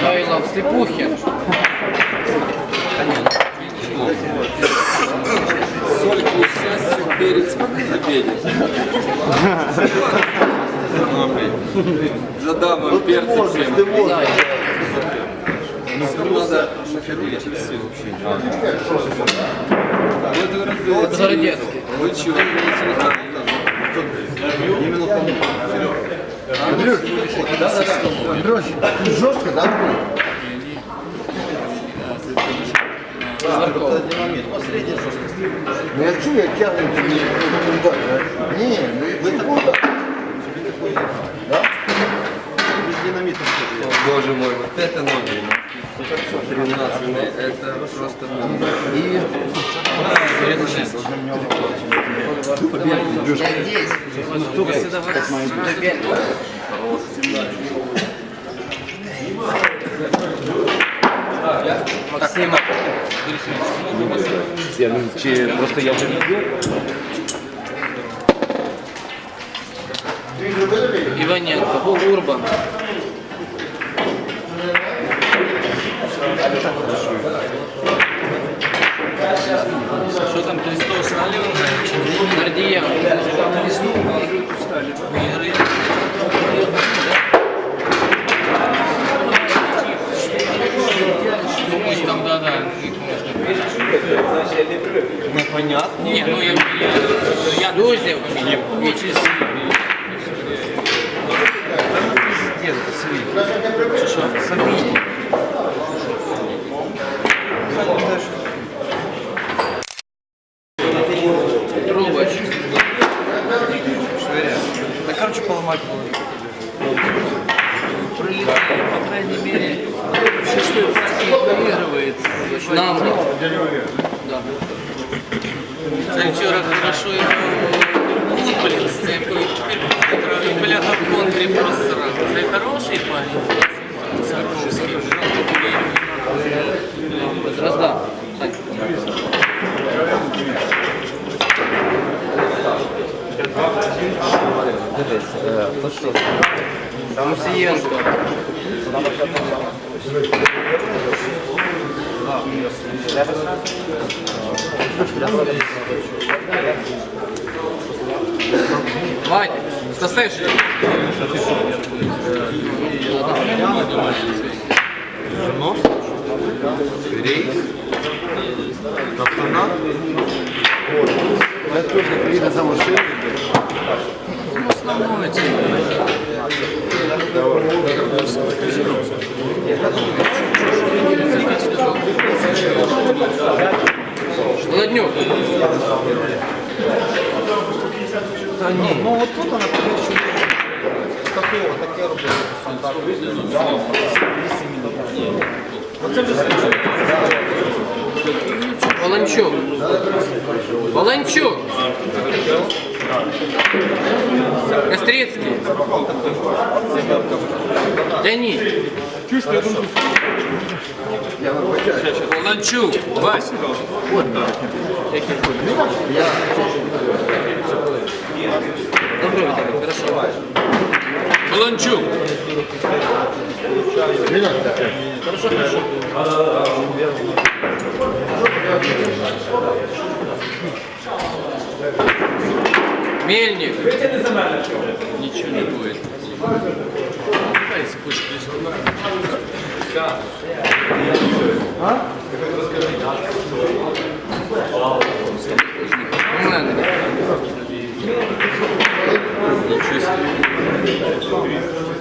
Правильно, в слепухе. Соль к несчастью, перец к победе. За даму перцы всем. Всем надо нахерачить все вообще. Вот это. Зародецкий. Вы чего? Андрюш, жестко, да? Ну я чую, я тягну тебе да? Не, ну вы такой удар. Да? Боже мой, вот это ноги. 13 это просто И Максима. Чи просто я вже Иваненко. Урбан. Не, ну я, я, я Дузев. Вячеслав. Трубач. Да, короче, поломать было. Прилетает, по крайней мере, партии выигрывает. Нам. Да. Сначала хорошо его выпалил с цепью, теперь бляха в контре просрал. Это хороший парень. Сарковский. Разда. Мусиенко. Вадик, Стасевич. Рейс. Автонат. я тоже приеду за машиной. Основное тело. Ладнюк. Ну вот тут она такого, таке робить. Волончук. Волончук. Кострецкий. Леонид. Волончук. Вася. Добрый Виталий, хорошо. Волончук. Мельник. Ничего не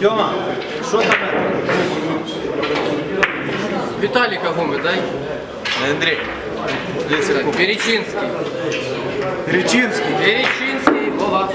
Тьома, що там? Виталика Гуми, дай. Андрей. Перечинский. Речинський. Перечинский. Вова.